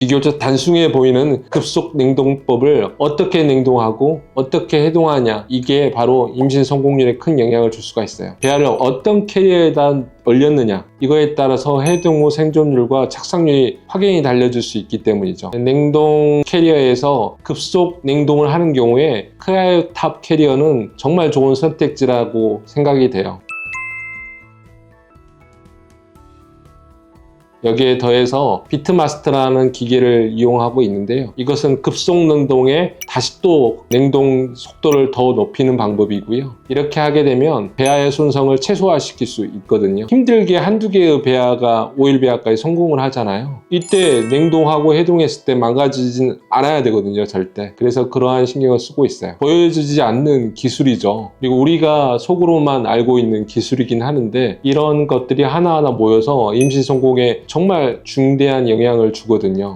비교적 단순해 보이는 급속 냉동법을 어떻게 냉동하고 어떻게 해동하냐 이게 바로 임신 성공률에 큰 영향을 줄 수가 있어요. 배아를 어떤 캐리어에다 얼렸느냐 이거에 따라서 해동 후 생존율과 착상률이 확연히 달려질 수 있기 때문이죠. 냉동 캐리어에서 급속 냉동을 하는 경우에 크라이오탑 캐리어는 정말 좋은 선택지라고 생각이 돼요. 여기에 더해서 비트마스터라는 기계를 이용하고 있는데요. 이것은 급속 냉동에 다시 또 냉동 속도를 더 높이는 방법이고요. 이렇게 하게 되면 배아의 손성을 최소화시킬 수 있거든요. 힘들게 한두 개의 배아가 오일 배아까지 성공을 하잖아요. 이때 냉동하고 해동했을 때 망가지진 않아야 되거든요, 절대. 그래서 그러한 신경을 쓰고 있어요. 보여지지 않는 기술이죠. 그리고 우리가 속으로만 알고 있는 기술이긴 하는데 이런 것들이 하나하나 모여서 임신 성공에 정말 중대한 영향을 주거든요.